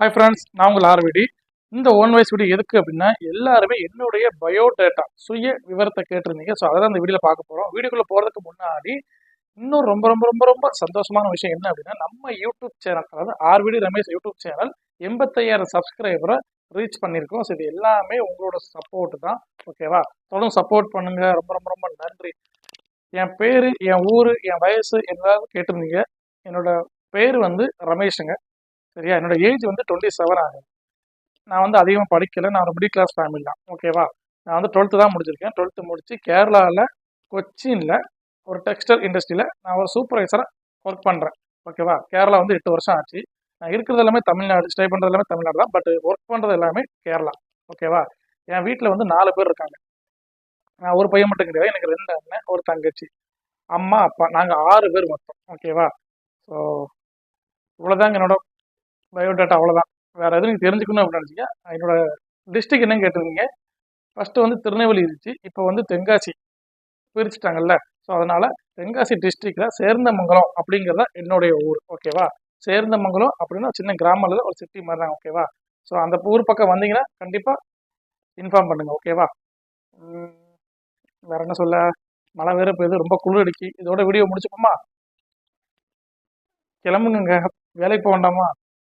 Hi friends நான் உங்கள் RVD இந்த ஓன் வைஸ் வீடியோ எதுக்கு அப்படின்னா எல்லாருமே என்னுடைய பயோடேட்டா சுய விவரத்தை கேட்டிருந்தீங்க. ஸோ அதான் இந்த வீடியோவில் பார்க்க போகிறோம் வீடியோக்குள்ளே போகிறதுக்கு முன்னாடி இன்னும் ரொம்ப ரொம்ப ரொம்ப ரொம்ப சந்தோஷமான விஷயம் என்ன அப்படின்னா நம்ம யூடியூப் சேனல் அதாவது ஆர்விடி ரமேஷ் யூடியூப் சேனல் எண்பத்தையாயிரம் சப்ஸ்கிரைபரை ரீச் பண்ணியிருக்கோம். ஸோ இது எல்லாமே உங்களோட சப்போர்ட் தான். ஓகேவா தொடர்ந்து சப்போர்ட் பண்ணுங்க. ரொம்ப ரொம்ப ரொம்ப நன்றி. என் பேர் என் ஊர் என் வயசு எல்லாரும் கேட்டிருந்தீங்க. என்னோட பேர் வந்து ரமேஷுங்க. சரியா? என்னோட ஏஜ் வந்து டுவெண்ட்டி செவன் ஆகுது. நான் வந்து அதிகமாக படிக்கலை. நான் ஒரு மிடில் கிளாஸ் ஃபேமிலி தான். ஓகேவா நான் வந்து டுவெல்த்து தான் முடிச்சிருக்கேன். டுவெல்த்து முடித்து கேரளாவில் கொச்சினில் ஒரு டெக்ஸ்டைல் இண்டஸ்ட்ரியில் நான் ஒரு சூப்பர்வைசராக ஒர்க் பண்ணுறேன் ஓகேவா கேரளா வந்து எட்டு வருஷம் ஆச்சு. நான் இருக்கிறது எல்லாமே தமிழ்நாடு ஸ்டே பண்ணுறது எல்லாமே தமிழ்நாடு தான். பட் ஒர்க் பண்ணுறது எல்லாமே கேரளா. ஓகேவா என் வீட்டில் வந்து நாலு பேர் இருக்காங்க. நான் ஒரு பையன் மட்டும் கிடையாது. எனக்கு ரெண்டு அண்ணன் ஒரு தங்கச்சி. அம்மா அப்பா. நாங்கள் ஆறு பேர் மொத்தம். ஓகேவா ஸோ இவ்வளோதாங்க என்னோட பயோடேட்டா அவ்வளோதான் வேறு எதுவும் நீங்கள் தெரிஞ்சுக்கணும் அப்படின்னு நினச்சிங்க. என்னோட டிஸ்ட்ரிக் என்னன்னு கேட்டிருந்தீங்க. ஃபஸ்ட்டு வந்து திருநெல்வேலி இருந்துச்சு. இப்போ வந்து தென்காசி பிரிச்சுட்டாங்கல்ல. ஸோ அதனால் தென்காசி டிஸ்ட்ரிக்டில் சேர்ந்தமங்கலம் அப்படிங்கிறத என்னுடைய ஊர். ஓகேவா சேர்ந்தமங்கலம் அப்படின்னா சின்ன கிராமத்தில் ஒரு சிட்டி மாதிரி தான் ஓகேவா ஸோ அந்த ஊர் பக்கம் வந்தீங்கன்னா கண்டிப்பாக இன்ஃபார்ம் பண்ணுங்கள் ஓகேவா வேற என்ன சொல்ல? மழை வேற பெய்யுது. ரொம்ப குளிர் அடிக்கி இதோட வீடியோ முடிச்சுப்போமா? கிளம்புங்க வேலைக்கு போக வேண்டாமா?